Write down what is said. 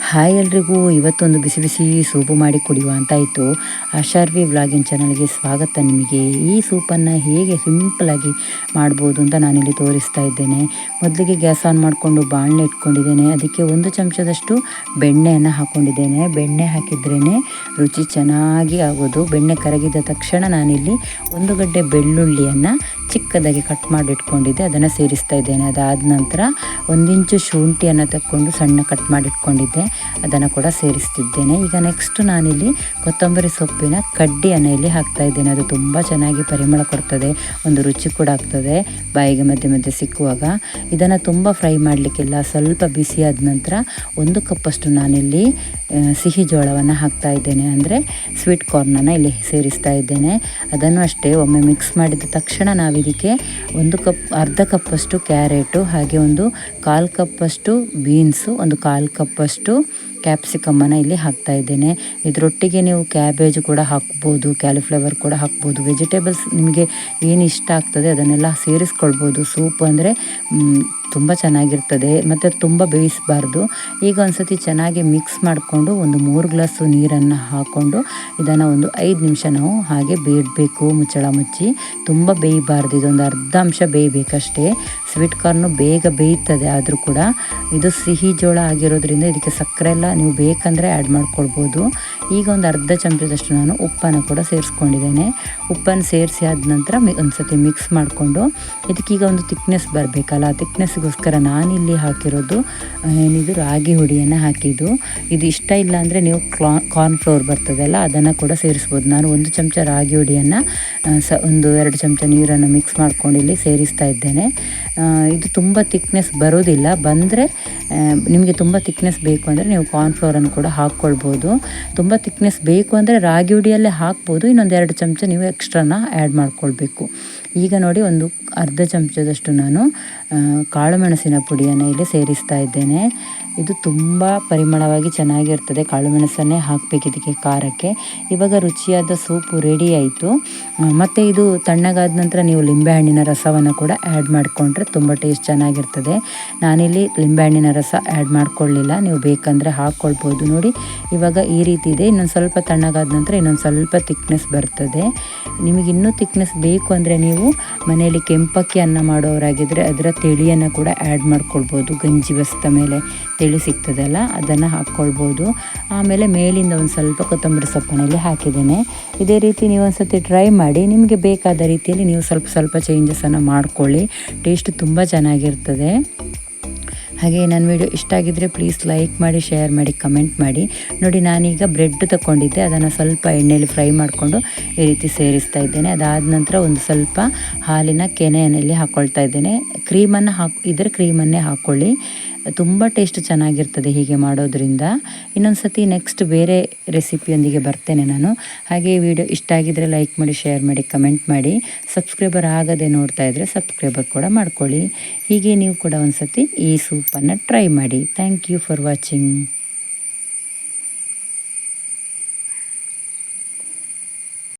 Hi ಎಲ್ರಿಗೂ. ಇವತ್ತೊಂದು ಬಿಸಿ ಬಿಸಿ soup ಮಾಡಿ ಕುಡಿಯುವ ಅಂತ ಇತ್ತು. ಆಶಾರ್ವಿ ವ್ಲಾಗಿನ್ ಚಾನಲ್ಗೆ ಸ್ವಾಗತ ನಿಮಗೆ. ಈ ಸೂಪನ್ನು ಹೇಗೆ ಸಿಂಪಲಾಗಿ ಮಾಡ್ಬೋದು ಅಂತ ನಾನಿಲ್ಲಿ ತೋರಿಸ್ತಾ ಇದ್ದೇನೆ. ಮೊದಲಿಗೆ ಗ್ಯಾಸ್ ಆನ್ ಮಾಡಿಕೊಂಡು ಬಾಣಲೆ ಇಟ್ಕೊಂಡಿದ್ದೇನೆ. ಅದಕ್ಕೆ ಒಂದು ಚಮಚದಷ್ಟು ಬೆಣ್ಣೆಯನ್ನು ಹಾಕ್ಕೊಂಡಿದ್ದೇನೆ ಬೆಣ್ಣೆ ಹಾಕಿದ್ರೇ ರುಚಿ ಚೆನ್ನಾಗಿ ಆಗೋದು. ಬೆಣ್ಣೆ ಕರಗಿದ ತಕ್ಷಣ ನಾನಿಲ್ಲಿ ಒಂದು ಗಡ್ಡೆ ಬೆಳ್ಳುಳ್ಳಿಯನ್ನು ಚಿಕ್ಕದಾಗಿ ಕಟ್ ಮಾಡಿ ಇಟ್ಕೊಂಡಿದ್ದೆ ಅದನ್ನು ಸೇರಿಸ್ತಾ ಇದ್ದೇನೆ. ಅದಾದ ನಂತರ ಒಂದಿಂಚು ಶುಂಠಿಯನ್ನು ತಕ್ಕೊಂಡು ಸಣ್ಣ ಕಟ್ ಮಾಡಿ ಇಟ್ಕೊಂಡಿದ್ದೆ ಅದನ್ನು ಕೂಡ ಸೇರಿಸ್ತಿದ್ದೇನೆ. ಈಗ ನೆಕ್ಸ್ಟ್ ನಾನಿಲ್ಲಿ ಕೊತ್ತಂಬರಿ ಸೊಪ್ಪಿನ ಕಡ್ಡಿಯನ್ನು ಇಲ್ಲಿ ಹಾಕ್ತಾ ಇದ್ದೇನೆ. ಅದು ತುಂಬ ಚೆನ್ನಾಗಿ ಪರಿಮಳ ಕೊಡ್ತದೆ. ಒಂದು ರುಚಿ ಕೂಡ ಆಗ್ತದೆ. ಬಾಯಿಗೆ ಮಧ್ಯೆ ಮಧ್ಯೆ ಸಿಕ್ಕುವಾಗ. ಇದನ್ನು ತುಂಬ ಫ್ರೈ ಮಾಡಲಿಕ್ಕಿಲ್ಲ ಸ್ವಲ್ಪ ಬಿಸಿಯಾದ ನಂತರ ಒಂದು ಕಪ್ಪಷ್ಟು ನಾನಿಲ್ಲಿ ಸಿಹಿ ಜೋಳವನ್ನು ಹಾಕ್ತಾ ಇದ್ದೇನೆ. ಅಂದರೆ ಸ್ವೀಟ್ ಕಾರ್ನನ್ನು ಇಲ್ಲಿ ಸೇರಿಸ್ತಾ ಇದ್ದೇನೆ. ಅದನ್ನು ಅಷ್ಟೇ ಒಮ್ಮೆ ಮಿಕ್ಸ್ ಮಾಡಿದ ತಕ್ಷಣ ನಾವಿದಕ್ಕೆ ಒಂದು ಕಪ್, ಅರ್ಧ ಕಪ್ಪಷ್ಟು ಕ್ಯಾರೆಟು ಹಾಗೆ ಒಂದು ಕಾಲು ಕಪ್ಪಷ್ಟು ಬೀನ್ಸು ಒಂದು ಕಾಲು ಕಪ್ಪಷ್ಟು ಕ್ಯಾಪ್ಸಿಕಮ್ಮನ್ನು ಇಲ್ಲಿ ಹಾಕ್ತಾ ಇದ್ದೇನೆ. ಇದರೊಟ್ಟಿಗೆ ನೀವು ಕ್ಯಾಬೇಜ್ ಕೂಡ ಹಾಕ್ಬೋದು ಕ್ಯಾಲಿಫ್ಲವರ್ ಕೂಡ ಹಾಕ್ಬೋದು. ವೆಜಿಟೇಬಲ್ಸ್ ನಿಮಗೆ ಏನು ಇಷ್ಟ ಆಗ್ತದೆ ಅದನ್ನೆಲ್ಲ ಸೇರಿಸ್ಕೊಳ್ಬೋದು. ಸೂಪ್ ಅಂದರೆ ತುಂಬ ಚೆನ್ನಾಗಿರ್ತದೆ, ಮತ್ತು ತುಂಬ ಬೇಯಿಸಬಾರ್ದು. ಈಗ ಒಂದು ಸತಿ ಚೆನ್ನಾಗಿ ಮಿಕ್ಸ್ ಮಾಡಿಕೊಂಡು ಒಂದು ಮೂರು ಗ್ಲಾಸು ನೀರನ್ನು ಹಾಕ್ಕೊಂಡು ಇದನ್ನು ಒಂದು ಐದು ನಿಮಿಷ ನಾವು ಹಾಗೆ ಬೇಯಬೇಕು ಮುಚ್ಚಳ ಮುಚ್ಚಿ. ತುಂಬ ಬೇಯಬಾರ್ದು, ಇದೊಂದು ಅರ್ಧ ಅಂಶ ಬೇಯಬೇಕಷ್ಟೇ. ಸ್ವೀಟ್ ಕಾರ್ನು ಬೇಗ ಬೇಯ್ತದೆ ಆದರೂ ಕೂಡ. ಇದು ಸಿಹಿ ಜೋಳ ಆಗಿರೋದ್ರಿಂದ ಇದಕ್ಕೆ ಸಕ್ಕರೆ ಎಲ್ಲ ನೀವು ಬೇಕಂದರೆ ಆ್ಯಡ್ ಮಾಡ್ಕೊಳ್ಬೋದು. ಈಗ ಒಂದು ಅರ್ಧ ಚಮಚದಷ್ಟು ನಾನು ಉಪ್ಪನ್ನು ಕೂಡ ಸೇರಿಸ್ಕೊಂಡಿದ್ದೇನೆ. ಉಪ್ಪನ್ನು ಸೇರಿಸಿ ಆದ ನಂತರ ಮಿ ಒಂದು ಸತಿ ಮಿಕ್ಸ್ ಮಾಡಿಕೊಂಡು ಇದಕ್ಕೀಗ ಒಂದು ತಿಕ್ನೆಸ್ ಬರಬೇಕಲ್ಲ, ಆ ತಿಕ್ನೆಸ್ಗೋಸ್ಕರ ಇಲ್ಲಿ ಹಾಕಿರೋದು ಏನಿದು, ರಾಗಿ ಹುಡಿಯನ್ನು ಹಾಕಿದ್ದು. ಇದು ಇಷ್ಟ ಇಲ್ಲ ಅಂದರೆ ನೀವು ಕಾರ್ನ್ ಫ್ಲೋರ್ ಬರ್ತದಲ್ಲ, ಅದನ್ನು ಕೂಡ ಸೇರಿಸ್ಬೋದು. ನಾನು ಒಂದು ಚಮಚ ರಾಗಿ ಹುಡಿಯನ್ನು ಸ, ಒಂದು ಎರಡು ಚಮಚ ನೀರನ್ನು ಮಿಕ್ಸ್ ಮಾಡ್ಕೊಂಡು ಇಲ್ಲಿ ಸೇರಿಸ್ತಾ ಇದ್ದೇನೆ. ಇದು ತುಂಬ ತಿಕ್ನೆಸ್ ಬರೋದಿಲ್ಲ. ಬಂದರೆ ನಿಮಗೆ ತುಂಬ ತಿಕ್ನೆಸ್ ಬೇಕು ಅಂದರೆ ನೀವು ಕಾರ್ನ್ ಫ್ಲೋರನ್ನು ಕೂಡ ಹಾಕ್ಕೊಳ್ಬೋದು. ತುಂಬ ತಿಕ್ನೆಸ್ ಬೇಕು ಅಂದರೆ ರಾಗಿ ಹುಡಿಯಲ್ಲೇ ಹಾಕ್ಬೋದು. ಇನ್ನೊಂದು ಎರಡು ಚಮಚ ನೀವು ಎಕ್ಸ್ಟ್ರಾನ ಆ್ಯಡ್ ಮಾಡ್ಕೊಳ್ಬೇಕು. ಈಗ ನೋಡಿ ಒಂದು ಅರ್ಧ ಚಮಚದಷ್ಟು ನಾನು ಕಾಳು ಮೆಣಸಿನ ಪುಡಿಯನ್ನು ಇಲ್ಲಿ ಸೇರಿಸ್ತಾ ಇದ್ದೇನೆ. ಇದು ತುಂಬ ಪರಿಮಳವಾಗಿ ಚೆನ್ನಾಗಿರ್ತದೆ ಕಾಳು ಮೆಣಸನ್ನೇ ಹಾಕಬೇಕು ಇದಕ್ಕೆ ಖಾರಕ್ಕೆ. ಇವಾಗ ರುಚಿಯಾದ ಸೂಪು ರೆಡಿ ಆಯಿತು. ಮತ್ತು ಇದು ತಣ್ಣಗಾದ ನಂತರ ನೀವು ಲಿಂಬೆಹಣ್ಣಿನ ರಸವನ್ನು ಕೂಡ ಆ್ಯಡ್ ಮಾಡಿಕೊಂಡ್ರೆ ತುಂಬ ಟೇಸ್ಟ್ ಚೆನ್ನಾಗಿರ್ತದೆ. ನಾನಿಲ್ಲಿ ಲಿಂಬೆಹಣ್ಣಿನ ರಸ ಆ್ಯಡ್ ಮಾಡ್ಕೊಳ್ಳಿಲ್ಲ. ನೀವು ಬೇಕಂದರೆ ಹಾಕ್ಕೊಳ್ಬೋದು. ನೋಡಿ, ಇವಾಗ ಈ ರೀತಿ ಇದೆ. ಇನ್ನೊಂದು ಸ್ವಲ್ಪ ತಣ್ಣಗಾದ ನಂತರ ಇನ್ನೊಂದು ಸ್ವಲ್ಪ ತಿಕ್ನೆಸ್ ಬರ್ತದೆ. ನಿಮಗೆ ಇನ್ನೂ ತಿಕ್ನೆಸ್ ಬೇಕು ಅಂದರೆ ನೀವು ಮನೆಯಲ್ಲಿ ಕೆಂಪಕ್ಕಿ ಅನ್ನ ಮಾಡೋರಾಗಿದ್ದರೆ ಅದರ ತಿಳಿಯನ್ನು ಕೂಡ ಆ್ಯಡ್ ಮಾಡ್ಕೊಳ್ಬೋದು. ಗಂಜಿ ಬಸ್ತ ಮೇಲೆ ತಿಳಿ ಸಿಗ್ತದಲ್ಲ, ಅದನ್ನು ಹಾಕ್ಕೊಳ್ಬೋದು ಆಮೇಲೆ ಮೇಲಿಂದ ಒಂದು ಸ್ವಲ್ಪ ಕೊತ್ತಂಬರಿ ಸೊಪ್ಪನಲ್ಲಿ ಹಾಕಿದ್ದೇನೆ. ಇದೇ ರೀತಿ ನೀವು ಒಂದು ಟ್ರೈ ಮಾಡಿ, ನಿಮಗೆ ಬೇಕಾದ ರೀತಿಯಲ್ಲಿ ನೀವು ಸ್ವಲ್ಪ ಸ್ವಲ್ಪ ಚೇಂಜಸನ್ನು ಮಾಡ್ಕೊಳ್ಳಿ. ಟೇಸ್ಟ್ ತುಂಬ ಚೆನ್ನಾಗಿರ್ತದೆ. ಹಾಗೆ ನನ್ನ ವಿಡಿಯೋ ಇಷ್ಟ ಆಗಿದ್ದರೆ ಪ್ಲೀಸ್ ಲೈಕ್ ಮಾಡಿ ಶೇರ್ ಮಾಡಿ ಕಮೆಂಟ್ ಮಾಡಿ. ನೋಡಿ, ನಾನೀಗ ಬ್ರೆಡ್ ತಗೊಂಡಿದ್ದೆ ಅದನ್ನು ಸ್ವಲ್ಪ ಎಣ್ಣೆಯಲ್ಲಿ ಫ್ರೈ ಮಾಡಿಕೊಂಡು ಈ ರೀತಿ ಸೇರಿಸ್ತಾ ಇದ್ದೇನೆ. ಅದಾದ ನಂತರ ಒಂದು ಸ್ವಲ್ಪ ಹಾಲಿನ ಕೆನೆಯಲ್ಲಿ ಹಾಕ್ಕೊಳ್ತಾ ಇದ್ದೇನೆ. ಕ್ರೀಮನ್ನು ಹಾಕಿ ಇದ್ದರೆ ಕ್ರೀಮನ್ನೇ ಹಾಕ್ಕೊಳ್ಳಿ ತುಂಬ ಟೇಸ್ಟ್ ಚೆನ್ನಾಗಿರ್ತದೆ ಹೀಗೆ ಮಾಡೋದ್ರಿಂದ. ಇನ್ನೊಂದು ಸತಿ ನೆಕ್ಸ್ಟ್ ಬೇರೆ ರೆಸಿಪಿಯೊಂದಿಗೆ ಬರ್ತೇನೆ ನಾನು. ಹಾಗೆ ವಿಡಿಯೋ ಇಷ್ಟ ಆಗಿದ್ದರೆ ಲೈಕ್ ಮಾಡಿ ಶೇರ್ ಮಾಡಿ ಕಮೆಂಟ್ ಮಾಡಿ. ಸಬ್ಸ್ಕ್ರೈಬರ್ ಆಗದೆ ನೋಡ್ತಾ ಇದ್ದರೆ ಸಬ್ಸ್ಕ್ರೈಬರ್ ಕೂಡ ಮಾಡ್ಕೊಳ್ಳಿ. ಹೀಗೆ ನೀವು ಕೂಡ ಒಂದು ಸತಿ ಈ ಸೂಪನ್ನು ಟ್ರೈ ಮಾಡಿ. Thank you for watching